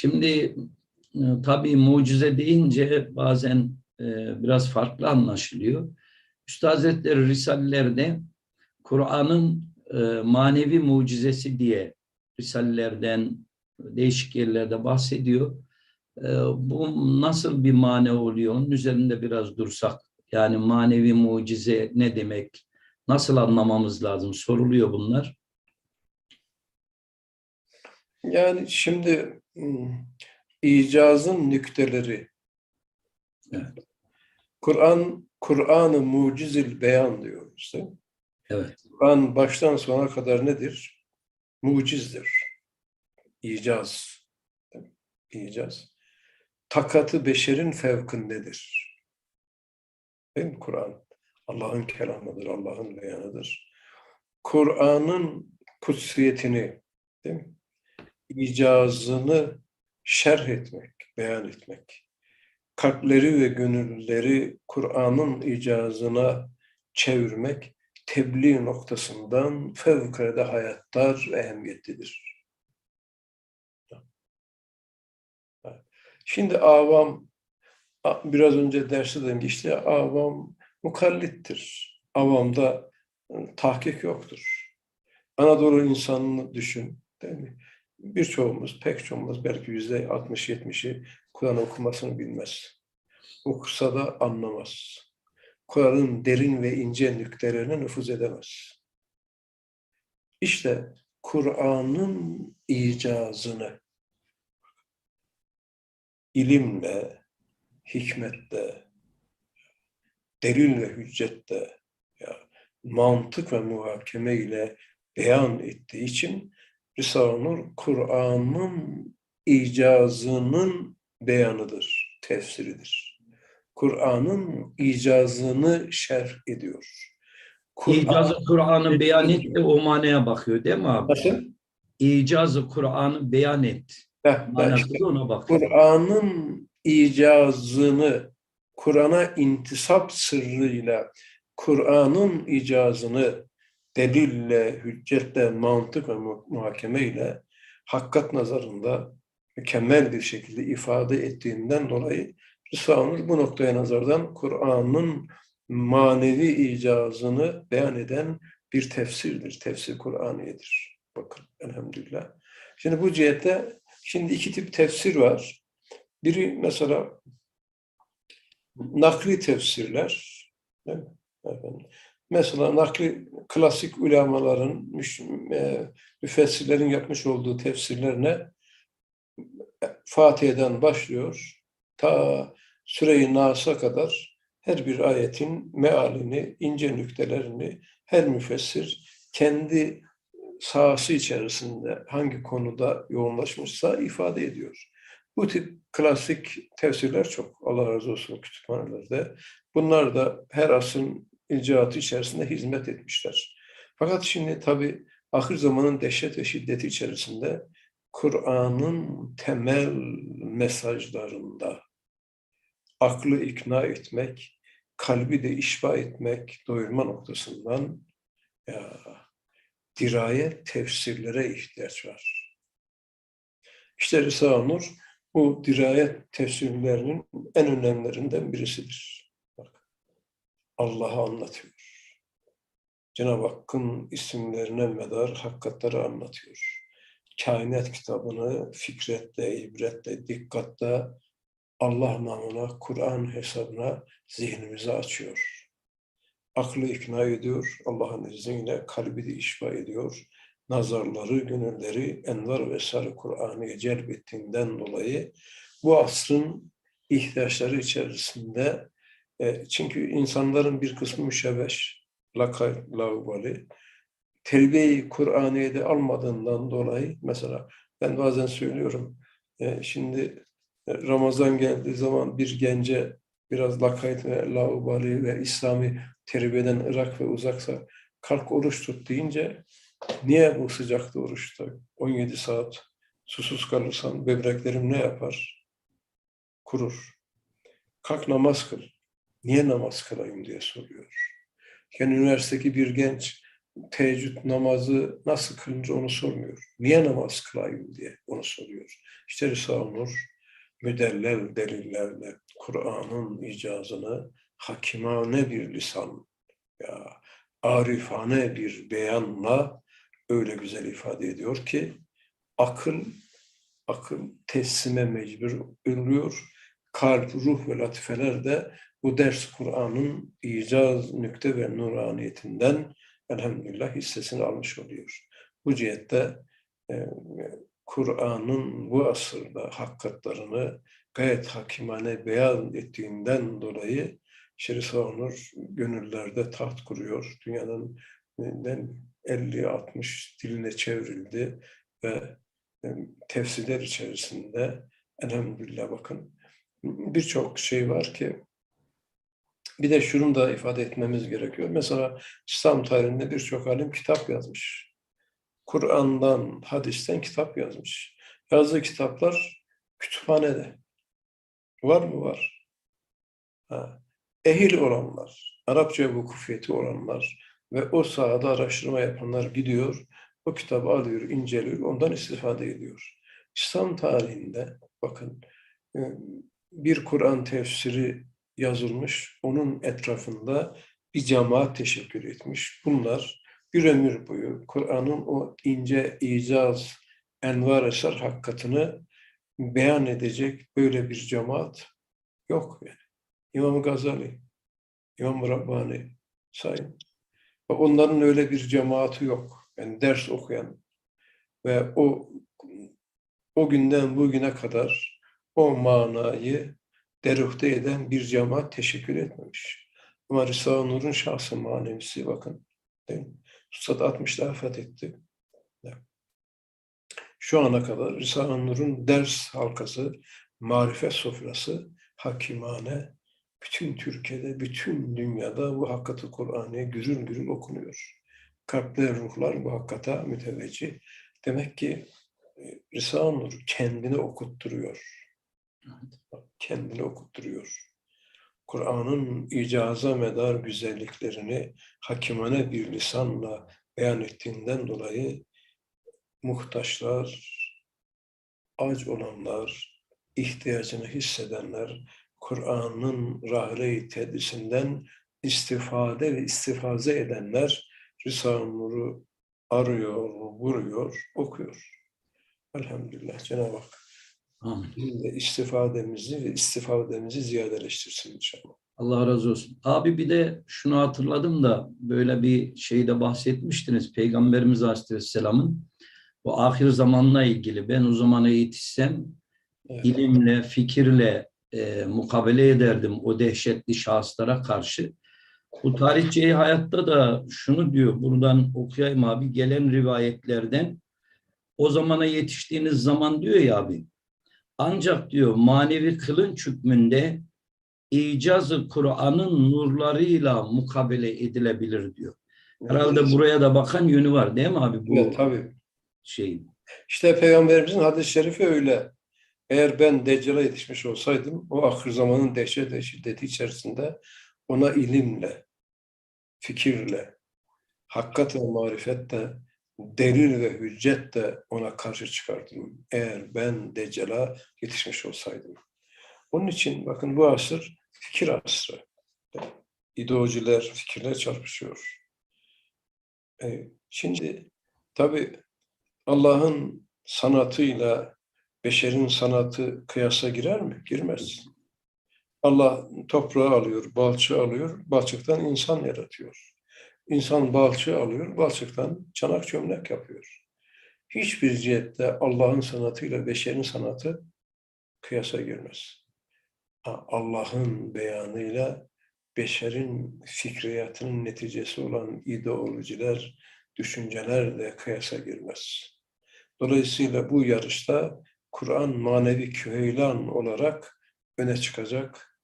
Şimdi e, tabii mucize deyince bazen e, biraz farklı anlaşılıyor. Üstad Hazretleri Risalelerde Kur'an'ın e, manevi mucizesi diye Risalelerden değişik yerlerde bahsediyor. Bu nasıl bir mane oluyor? Onun üzerinde biraz dursak. Yani manevi mucize ne demek? Nasıl anlamamız lazım? Soruluyor bunlar. Yani şimdi icazın nükteleri. Evet. Kur'an Kur'an-ı mucizil beyan değil mi? Evet. Kur'an baştan sona kadar nedir? Mucizdir. İcaz. İcaz. Takatı beşerin fevkindedir. Değil mi Kur'an? Allah'ın kelamıdır, Allah'ın beyanıdır. Kur'an'ın kutsiyetini, değil mi? İcazını şerh etmek, beyan etmek. Kalpleri ve gönülleri Kur'an'ın icazına çevirmek tebliğ noktasından fevkalade hayattar ve ehemmiyetlidir. Şimdi avam, biraz önce derste de geçti, ya, avam mukallittir. Avamda ıı, tahkik yoktur. Anadolu insanını düşün, değil mi? Birçoğumuz, pek çoğumuz belki yüzde 60-70'i Kur'an okumasını bilmez. Okusa da anlamaz. Kur'an'ın derin ve ince nüktelerine nüfuz edemez. İşte Kur'an'ın icazını ilimle, hikmetle, delil ve hüccetle, ya, mantık ve muhakeme ile beyan ettiği için Risale-i Nur Kur'an'ın icazının beyanıdır, tefsiridir. Kur'an'ın icazını şerh ediyor. Kur'an- İcazı Kur'an'ı beyan et de o manaya bakıyor değil mi abi? Nasıl? İcazı Kur'an'ı beyan et. Kur'an'ın icazını, Kur'an'a intisap sırrıyla Kur'an'ın icazını delille, hüccetle, mantık ve mu- muhakeme ile hakikat nazarında mükemmel bir şekilde ifade ettiğinden dolayı Risale-i bu noktaya nazardan Kur'an'ın manevi icazını beyan eden bir tefsirdir. Tefsir Kur'aniyedir. Bakın elhamdülillah. Şimdi bu cihette şimdi iki tip tefsir var. Biri mesela nakli tefsirler. Değil mi? Efendim. Mesela nakli klasik ulemaların, e, müfessirlerin yapmış olduğu tefsirlerine Fatiha'dan başlıyor. Ta Süre-i Nas'a kadar her bir ayetin mealini, ince nüktelerini her müfessir kendi sahası içerisinde hangi konuda yoğunlaşmışsa ifade ediyor. Bu tip klasik tefsirler çok. Allah razı olsun kütüphanelerde. Bunlar da her asrın icraatı içerisinde hizmet etmişler. Fakat şimdi tabii ahir zamanın dehşet ve şiddeti içerisinde Kur'an'ın temel mesajlarında aklı ikna etmek, kalbi de işba etmek, doyurma noktasından ya, dirayet tefsirlere ihtiyaç var. İşte Risale-i Nur bu dirayet tefsirlerinin en önemlilerinden birisidir. Allah'ı anlatıyor. Cenab-ı Hakk'ın isimlerine medar hakikatleri anlatıyor. Kainat kitabını fikretle, ibretle, dikkatle Allah namına, Kur'an hesabına zihnimizi açıyor. Aklı ikna ediyor, Allah'ın izniyle kalbi de işba ediyor. Nazarları, gönülleri envar ve sarı Kur'an'ı celbettiğinden dolayı bu asrın ihtiyaçları içerisinde e, çünkü insanların bir kısmı müşebeş, lakay, laubali, terbiye-i Kur'aniye'de almadığından dolayı mesela ben bazen söylüyorum e, şimdi e, Ramazan geldiği zaman bir gence biraz lakayt ve laubali ve İslami terbiyeden ırak ve uzaksa kalk oruç tut deyince niye bu sıcakta oruçta 17 saat susuz kalırsan böbreklerim ne yapar? Kurur. Kalk namaz kıl. Niye namaz kılayım diye soruyor. Yani üniversitedeki bir genç teheccüd namazı nasıl kılınır onu sormuyor. Niye namaz kılayım diye onu soruyor. İşte Risale-i Nur müdellel delillerle Kur'an'ın icazını hakimane bir lisan ya arifane bir beyanla öyle güzel ifade ediyor ki akıl akıl teslime mecbur oluyor. Kalp, ruh ve latifeler de bu ders Kur'an'ın icaz, nükte ve nuraniyetinden elhamdülillah hissesini almış oluyor. Bu cihette e, Kur'an'ın bu asırda hakikatlarını gayet hakimane beyan ettiğinden dolayı Şerif Nur gönüllerde taht kuruyor. Dünyanın 50-60 diline çevrildi ve e, tefsirler içerisinde elhamdülillah bakın birçok şey var ki bir de şunu da ifade etmemiz gerekiyor. Mesela İslam tarihinde birçok alim kitap yazmış. Kur'an'dan, hadisten kitap yazmış. Yazdığı kitaplar kütüphanede. Var mı? Var. Ha. Ehil olanlar, Arapça vukufiyeti olanlar ve o sahada araştırma yapanlar gidiyor, o kitabı alıyor, inceliyor, ondan istifade ediyor. İslam tarihinde bakın e, bir Kur'an tefsiri yazılmış, onun etrafında bir cemaat teşekkür etmiş. Bunlar bir ömür boyu Kur'an'ın o ince icaz, envar eser hakikatını beyan edecek böyle bir cemaat yok yani. İmam Gazali, İmam Rabbani sayın. Onların öyle bir cemaati yok. Yani ders okuyan ve o o günden bugüne kadar o manayı deruhte eden bir cemaat teşekkür etmemiş. Ama Risale-i Nur'un şahsı manevisi bakın. Değil mi? Üstad 60'da vefat etti. Şu ana kadar Risale-i Nur'un ders halkası, marifet sofrası, hakimane, bütün Türkiye'de, bütün dünyada bu hakikati Kur'an'ı gürül gürül okunuyor. Kalpler, ruhlar bu hakikata müteveccih. Demek ki e, Risale-i Nur kendini okutturuyor. Kendini okutturuyor. Kur'an'ın icaza medar güzelliklerini hakimane bir lisanla beyan ettiğinden dolayı muhtaçlar, aç olanlar, ihtiyacını hissedenler, Kur'an'ın rahle-i tedrisinden istifade ve istifaze edenler Risale-i arıyor, vuruyor, okuyor. Elhamdülillah Cenab-ı Hak Amin. bizim de istifademizi ve istifademizi ziyadeleştirsin inşallah. Allah razı olsun. Abi bir de şunu hatırladım da böyle bir şeyde bahsetmiştiniz. Peygamberimiz Aleyhisselam'ın bu ahir zamanla ilgili ben o zamana yetişsem Evet. ilimle, fikirle e, mukabele ederdim o dehşetli şahıslara karşı. Bu tarihçeyi hayatta da şunu diyor, buradan okuyayım abi, gelen rivayetlerden o zamana yetiştiğiniz zaman diyor ya abi, ancak diyor manevi kılınç hükmünde icazı Kur'an'ın nurlarıyla mukabele edilebilir diyor. Herhalde buraya da bakan yönü var değil mi abi bu Evet, tabii. şey? İşte Peygamberimizin hadis-i şerifi öyle. Eğer ben Deccal'a yetişmiş olsaydım o ahir zamanın dehşet ve şiddeti içerisinde ona ilimle, fikirle, hakikat ve marifetle, delil ve hüccetle ona karşı çıkardım. Eğer ben Deccal'a yetişmiş olsaydım. Onun için bakın bu asır fikir asrı. İdeolojiler, fikirler çarpışıyor. E, şimdi tabii Allah'ın sanatıyla beşerin sanatı kıyasa girer mi? Girmez. Allah toprağı alıyor, balçığı alıyor, balçıktan insan yaratıyor. İnsan balçığı alıyor, balçıktan çanak çömlek yapıyor. Hiçbir cihette Allah'ın sanatıyla beşerin sanatı kıyasa girmez. Allah'ın beyanıyla beşerin fikriyatının neticesi olan ideolojiler, düşünceler de kıyasa girmez. Dolayısıyla bu yarışta Kur'an manevi küheylan olarak öne çıkacak,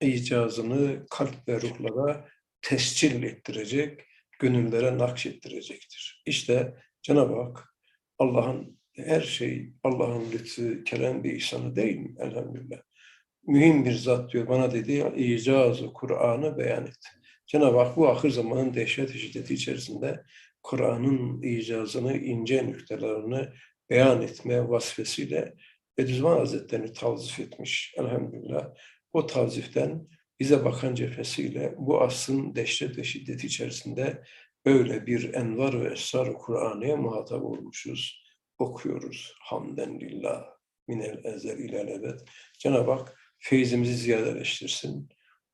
icazını kalp ve ruhlara tescil ettirecek, gönüllere nakşettirecektir. İşte Cenab-ı Hak Allah'ın her şey, Allah'ın lütfu, kerem bir ihsanı değil mi? Elhamdülillah. Mühim bir zat diyor bana dedi, icazı Kur'an'ı beyan et. Cenab-ı Hak bu ahir zamanın dehşet şiddeti içerisinde Kur'an'ın icazını, ince nüktelerini beyan etme vazifesiyle Bediüzzaman Hazretleri'ni tavzif etmiş. Elhamdülillah. O tavziften bize bakan cephesiyle bu asrın dehşet ve şiddeti içerisinde böyle bir envar ve esrar Kur'an'ya muhatap olmuşuz. Okuyoruz. Hamden lillah. Minel ezel ilel ebed. Cenab-ı Hak feyzimizi ziyadeleştirsin.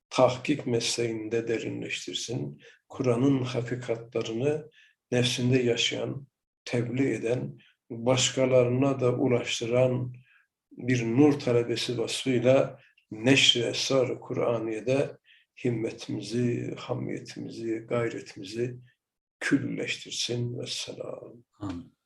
Tahkik mesleğinde derinleştirsin. Kur'an'ın hakikatlarını nefsinde yaşayan, tebliğ eden, başkalarına da ulaştıran bir nur talebesi vasfıyla neşr-i esrar-ı Kur'aniye'de himmetimizi, hamiyetimizi, gayretimizi külleştirsin. Vesselam. Amin.